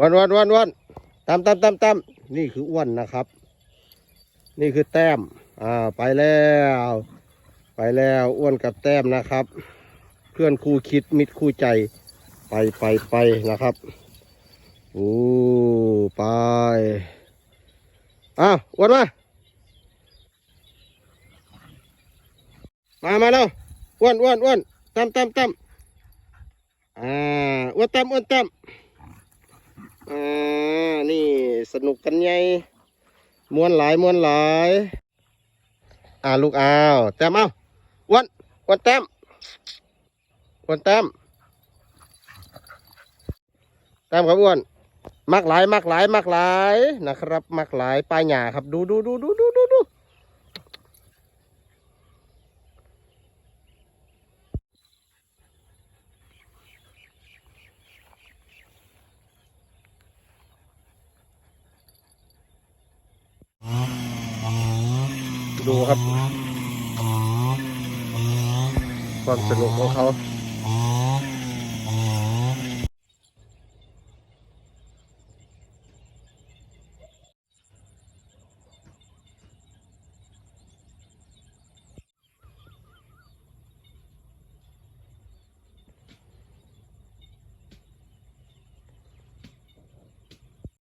วันวันวันวันตามตามตามตามนี่คืออ้วนนะครับ นี่คือแต้ม อ่า ไปแล้ว ไปแล้วอ้วนกับแต้มนะครับ เพื่อนคู่คิดมิตรคู่ใจ ไปไปไปนะครับโอ้ไปอ้าวอ้วนมา มามาแล้วอ้วนอ้วนอ้วนตามตามตามอ่าอ้วนตามอ้วนตาม อ่า นี่สนุกกันไงมวนหลายมวนหลาย อ่าลูกอ้าวแต้มเอาอ้วนอ้วนแต้มอ้วนแต้มแต้มครับอ้วนมักหลายมักหลายมักหลายนะครับมักหลายปลายหยาครับดูดูดูดูดูดูดู ดูครับ ความสนุกของเขา